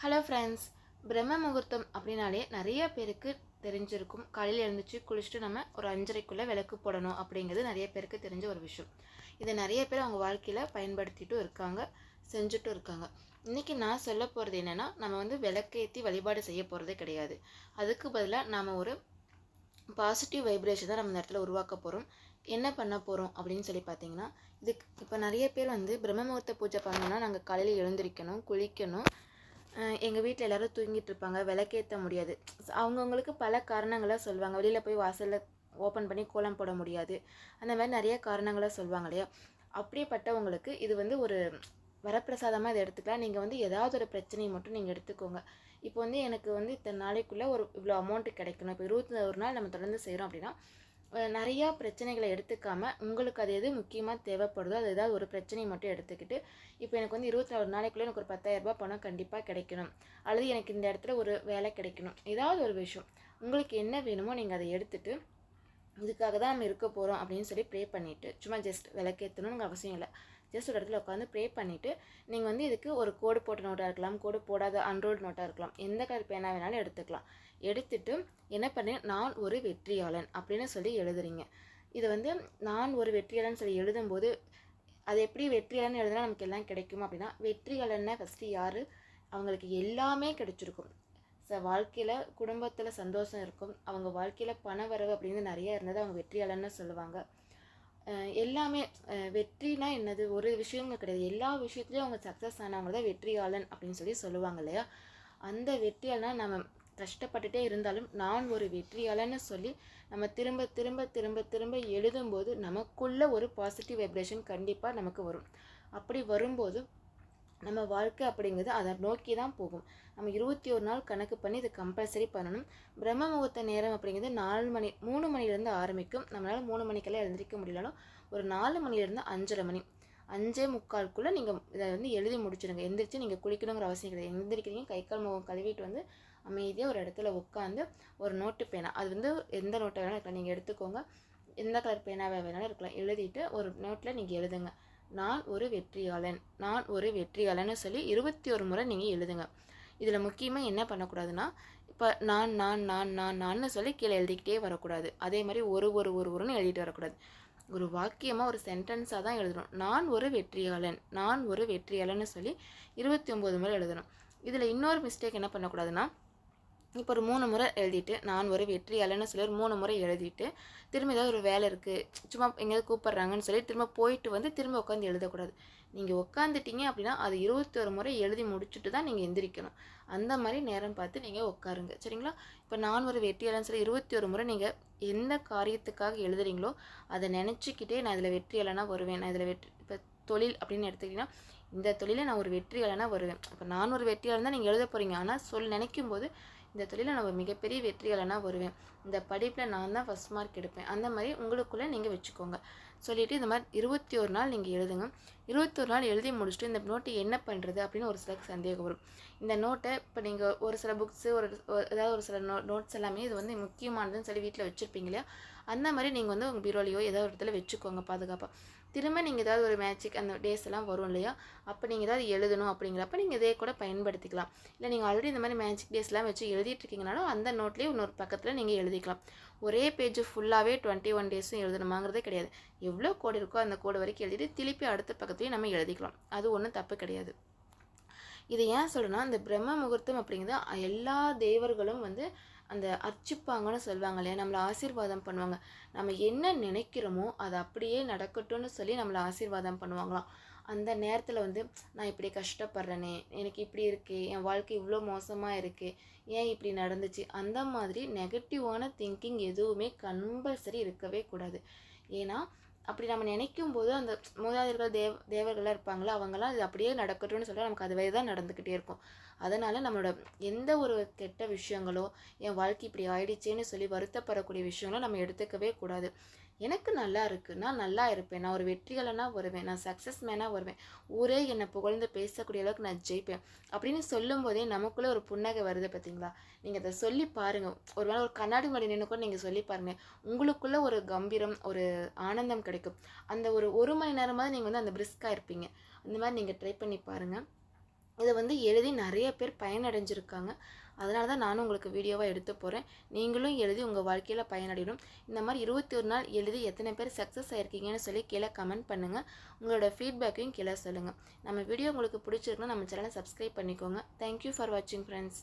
Hello friends பிரம்ம முகூர்த்தம் அப்படின்னாலே நிறைய பேருக்கு தெரிஞ்சிருக்கும். காலையில் எழுந்துச்சு குளிச்சுட்டு நம்ம ஒரு அஞ்சரைக்குள்ளே விளக்கு போடணும் அப்படிங்கிறது நிறைய பேருக்கு தெரிஞ்ச ஒரு விஷயம். இதை நிறைய பேர் அவங்க வாழ்க்கையில் பயன்படுத்திட்டும் இருக்காங்க செஞ்சுட்டும் இருக்காங்க. இன்றைக்கி நான் சொல்ல போகிறது என்னென்னா நம்ம வந்து விளக்கேற்றி வழிபாடு செய்ய போகிறதே கிடையாது. அதுக்கு பதிலாக நாம் ஒரு பாசிட்டிவ் வைப்ரேஷன் தான் நம்ம இந்த இடத்துல உருவாக்க போகிறோம் என்ன பண்ண போகிறோம் அப்படின்னு சொல்லி பார்த்தீங்கன்னா இதுக்கு இப்போ நிறைய பேர் வந்து பிரம்ம முகூர்த்த பூஜை பண்ணணும்னா நாங்கள் காலையில் எழுந்திரிக்கணும் குளிக்கணும் எங்கள் வீட்டில் எல்லோரும் தூங்கிட்டு இருப்பாங்க. விளக்கேற்ற முடியாது. அவங்கவுங்களுக்கு பல காரணங்களை சொல்லுவாங்க. வெளியில் போய் வாசலில் ஓப்பன் பண்ணி கோலம் போட முடியாது. அந்த மாதிரி நிறைய காரணங்களை சொல்லுவாங்க இல்லையா? அப்படிப்பட்டவங்களுக்கு இது வந்து ஒரு வரப்பிரசாதமாக இதை எடுத்துக்கலாம். நீங்கள் வந்து ஏதாவது ஒரு பிரச்சனையை மட்டும் நீங்கள் எடுத்துக்கோங்க. இப்போ வந்து எனக்கு வந்து இத்தனை நாளைக்குள்ளே ஒரு இவ்வளோ அமௌண்ட்டு கிடைக்கணும். இப்போ இருபத்தி ஒரு நாள் நம்ம தொடர்ந்து செய்கிறோம் அப்படின்னா நிறையா பிரச்சனைகளை எடுத்துக்காம உங்களுக்கு அது எது முக்கியமாக தேவைப்படுதோ அது ஏதாவது ஒரு பிரச்சனையை மட்டும் எடுத்துக்கிட்டு இப்போ எனக்கு வந்து இருபத்தி நாலு நாளைக்குள்ளே எனக்கு ஒரு பத்தாயிரம் ரூபாய் பணம் கண்டிப்பாக கிடைக்கணும். அல்லது எனக்கு இந்த இடத்துல ஒரு வேலை கிடைக்கணும். ஏதாவது ஒரு விஷயம். உங்களுக்கு என்ன வேணுமோ நீங்கள் அதை எடுத்துகிட்டு இதுக்காக தான் நம்ம இருக்க போகிறோம் அப்படின்னு சொல்லி ப்ரே பண்ணிவிட்டு சும்மா ஜஸ்ட் விளக்கேற்றணும்னு அவசியம் இல்லை. ஜஸ்ட் ஒரு இடத்துல உட்காந்து ப்ரே பண்ணிவிட்டு நீங்கள் வந்து இதுக்கு ஒரு கோடு போட்ட நோட்டாக இருக்கலாம் கோடு போடாத அன்ரோல்டு நோட்டாக இருக்கலாம் எந்த கலர் பேனா வேணாலும் எடுத்துக்கலாம். எடுத்துட்டு என்ன பண்ணி நான் ஒரு வெற்றியாளன் அப்படின்னு சொல்லி எழுதுறீங்க. இது வந்து நான் ஒரு வெற்றியாளன் சொல்லி எழுதும்போது அது எப்படி வெற்றியாளன் எழுதுனா நமக்கு எல்லாம் கிடைக்கும் அப்படின்னா வெற்றியாளன்னா ஃபஸ்ட்டு யார்? அவங்களுக்கு எல்லாமே கிடைச்சிருக்கும். ச வாழ்க்கையில் குடும்பத்தில் சந்தோஷம் இருக்கும். அவங்க வாழ்க்கையில் பண வரவு அப்படின்னு நிறைய இருந்தது அவங்க வெற்றியாளன்னு சொல்லுவாங்க. எல்லாமே வெற்றினா என்னது? ஒரு விஷயங்கள் கிடையாது. எல்லா விஷயத்துலையும் அவங்க சக்ஸஸ் ஆனவங்க தான் வெற்றியாளன் அப்படின்னு சொல்லி சொல்லுவாங்க இல்லையா? அந்த வெற்றியாளனா நம்ம கஷ்டப்பட்டுட்டே இருந்தாலும் நான் ஒரு வெற்றியாளன்னு சொல்லி நம்ம திரும்ப திரும்ப திரும்ப திரும்ப எழுதும்போது நமக்குள்ள ஒரு பாசிட்டிவ் வைப்ரேஷன் கண்டிப்பாக நமக்கு வரும். அப்படி வரும்போது நம்ம வாழ்க்கை அப்படிங்கிறது அதை நோக்கி தான் போகும். நம்ம இருபத்தி ஒரு நாள் கணக்கு பண்ணி இதை கம்பல்சரி பண்ணணும். பிரம்ம முகூர்த்த நேரம் அப்படிங்கிறது நாலு மணி மூணு மணிலேருந்து ஆரம்பிக்கும். நம்மளால் மூணு மணிக்கெல்லாம் எழுந்திரிக்க முடியலனாலும் ஒரு நாலு மணிலேருந்து அஞ்சரை மணி அஞ்சே முக்காலுக்குள்ளே நீங்கள் இதை வந்து எழுதி முடிச்சிடுங்க. எந்திரிச்சு நீங்கள் குளிக்கணுங்கிற அவசியம் கிடையாது. எந்திரிக்கிறீங்க கை கால் முகம் கழுவிட்டு வந்து அமைதியாக ஒரு இடத்துல உட்காந்து ஒரு நோட்டு பேனா அது வந்து எந்த நோட்டை வேணாலும் இருக்கலாம். நீங்கள் எடுத்துக்கோங்க. எந்த கலர் பேனாவை வேணாலும் இருக்கலாம். எழுதிட்டு ஒரு நோட்டில் நீங்கள் எழுதுங்க. நான் ஒரு வெற்றியாளன் நான் ஒரு வெற்றியாளன்னு சொல்லி இருபத்தி ஒரு முறை நீங்கள் எழுதுங்க. இதில் முக்கியமாக என்ன பண்ணக்கூடாதுன்னா இப்போ நான் நான் நான் நான் நான்னு சொல்லி கீழே எழுதிக்கிட்டே வரக்கூடாது. அதே மாதிரி ஒரு ஒரு ஒரு ஒருன்னு எழுதிட்டு வரக்கூடாது. ஒரு வாக்கியமாக ஒரு சென்டென்ஸாக தான் எழுதணும். நான் ஒரு வெற்றியாளன் நான் ஒரு வெற்றியாளன்னு சொல்லி இருபத்தி ஒம்பது முறை எழுதணும். இதில் இன்னொரு மிஸ்டேக் என்ன பண்ணக்கூடாதுன்னா இப்போ ஒரு மூணு முறை எழுதிட்டு நான் ஒரு வெற்றியாளன்னு சொல்லி ஒரு மூணு முறை எழுதிட்டு திரும்ப ஏதாவது ஒரு வேலை இருக்குது சும்மா எங்கேயாவது கூப்பிட்றாங்கன்னு சொல்லி திரும்ப போயிட்டு வந்து திரும்ப உட்காந்து எழுதக்கூடாது. நீங்கள் உட்காந்துட்டீங்க அப்படின்னா அது இருபத்தி ஒரு முறை எழுதி முடிச்சுட்டு தான் நீங்கள் எந்திரிக்கணும். அந்த மாதிரி நேரம் பார்த்து நீங்கள் உட்காருங்க. சரிங்களா? இப்போ நான் ஒரு வெற்றியாளன்னு சொல்லி இருபத்தி ஒரு முறை நீங்கள் எந்த காரியத்துக்காக எழுதுறீங்களோ அதை நினச்சிக்கிட்டே நான் இதில் வெற்றியாளனாக வருவேன் நான் இதில் வெற்றி இப்போ தொழில் அப்படின்னு எடுத்துக்கிட்டிங்கன்னா இந்த தொழிலில் நான் ஒரு வெற்றியாளனாக வருவேன். இப்போ நான் ஒரு வெற்றியாளன் தான் நீங்கள் எழுத போகிறீங்க ஆனால் சொல் நினைக்கும் போது இந்த தொழிலில் நான் ஒரு மிகப்பெரிய வெற்றியாளனாக வருவேன். இந்த படிப்பில் நான் தான் ஃபஸ்ட் மார்க் எடுப்பேன். அந்த மாதிரி உங்களுக்குள்ளே நீங்கள் வச்சுக்கோங்க. சொல்லிவிட்டு இந்த மாதிரி இருபத்தி ஒரு நாள் நீங்கள் எழுதுங்க. இருபத்தொரு நாள் எழுதி முடிச்சுட்டு இந்த நோட்டை என்ன பண்ணுறது அப்படின்னு ஒரு சிலருக்கு சந்தேகம் வரும். இந்த நோட்டை இப்போ நீங்கள் ஒரு சில புக்ஸு ஒரு ஒரு- ஏதாவது ஒரு சில நோ நோட்ஸ் எல்லாமே இது வந்து முக்கியமானதுன்னு சொல்லி வீட்டில் வச்சுருப்பீங்க இல்லையா? அந்த மாதிரி நீங்கள் வந்து உங்கள் பீரோலையோ ஏதோ ஒரு இடத்துல வச்சுக்கோங்க பாதுகாப்பாக திரும்ப நீங்கள் ஏதாவது ஒரு மேட்சிக் அந்த டேஸ் எல்லாம் வரும் இல்லையா? அப்போ நீங்கள் ஏதாவது எழுதணும் அப்படிங்கிறப்ப நீங்கள் இதே கூட பயன்படுத்திக்கலாம். இல்லை நீங்கள் ஆல்ரெடி இந்த மாதிரி மேஜிக் டேஸ்லாம் வச்சு எழுதிட்டு இருக்கீங்கனாலும் அந்த நோட்லேயே இன்னொரு பக்கத்தில் நீங்கள் எழுதிக்கலாம். ஒரே பேஜ் ஃபுல்லாகவே டுவெண்ட்டி ஒன் டேஸும் எழுதணுமாங்கிறதே கிடையாது. எவ்வளோ கோடு இருக்கோ அந்த கோடு வரைக்கும் எழுதிட்டு திருப்பி அடுத்த பக்கத்துலேயும் நம்ம எழுதிக்கலாம். அது ஒன்றும் தப்பு கிடையாது. இது ஏன் சொல்கிறேன்னா இந்த பிரம்ம முகூர்த்தம் அப்படிங்கிறது எல்லா தேவர்களும் வந்து அந்த அர்ச்சிப்பாங்கன்னு சொல்லுவாங்க இல்லையா? நம்மளை ஆசீர்வாதம் பண்ணுவாங்க. நம்ம என்ன நினைக்கிறோமோ அது அப்படியே நடக்கட்டும்னு சொல்லி நம்மளை ஆசீர்வாதம் பண்ணுவாங்களாம். அந்த நேரத்தில் வந்து நான் இப்படி கஷ்டப்படுறேனே எனக்கு இப்படி இருக்கே என் வாழ்க்கை இவ்வளோ மோசமாக இருக்கே ஏன் இப்படி நடந்துச்சு? அந்த மாதிரி நெகட்டிவான திங்கிங் எதுவுமே கம்பல்சரி இருக்கவே கூடாது. ஏன்னா அப்படி நம்ம நினைக்கும் போது அந்த மூதாதையர்கள் தேவ தேவர்களாக இருப்பாங்களோ அவங்கெல்லாம் இது அப்படியே நடக்கட்டும்னு சொல்லி நமக்கு அதுவே தான் நடந்துக்கிட்டே இருக்கும். அதனால் நம்மளோட எந்த ஒரு கெட்ட விஷயங்களோ என் வாழ்க்கை இப்படி ஆயிடுச்சேன்னு சொல்லி வருத்தப்படக்கூடிய விஷயங்களோ நம்ம எடுத்துக்கவே கூடாது. எனக்கு நல்லா இருக்குது நான் நல்லா இருப்பேன். நான் ஒரு வெற்றிகளனாக வருவேன். நான் சக்ஸஸ் மேனாக வருவேன். ஊரே என்னை புகழ்ந்து பேசக்கூடிய அளவுக்கு நான் ஜெயிப்பேன். அப்படின்னு சொல்லும்போதே நமக்குள்ளே ஒரு புன்னகை வருது பார்த்தீங்களா நீங்கள் அதை சொல்லி பாருங்கள் ஒரு வேளை ஒரு கண்ணாடி முன்னாடி நின்று கூட நீங்கள் சொல்லி பாருங்கள் உங்களுக்குள்ளே ஒரு கம்பீரம் ஒரு ஆனந்தம் கிடைக்கும். அந்த ஒரு ஒரு மணி நேரமாவது நீங்கள் வந்து அந்த பிரிஸ்காக இருப்பீங்க. அந்த மாதிரி நீங்கள் ட்ரை பண்ணி பாருங்கள் இதை வந்து எழுதி நிறைய பேர் பயனடைஞ்சிருக்காங்க. அதனால தான் நானும் உங்களுக்கு வீடியோவாக எடுத்து போகிறேன் நீங்களும் எழுதி உங்கள் வாழ்க்கையில் பயனடையணும். இந்த மாதிரி இருபத்தி ஒரு நாள் எழுதி எத்தனை பேர் சக்ஸஸ் ஆகிருக்கீங்கன்னு சொல்லி கீழே கமெண்ட் பண்ணுங்கள் உங்களோட ஃபீட்பேக்கையும் கீழே சொல்லுங்கள் நம்ம வீடியோ உங்களுக்கு பிடிச்சிருக்குன்னா நம்ம சேனலை சப்ஸ்கிரைப் பண்ணிக்கோங்க. தேங்க்யூ ஃபார் வாட்சிங் ஃப்ரெண்ட்ஸ்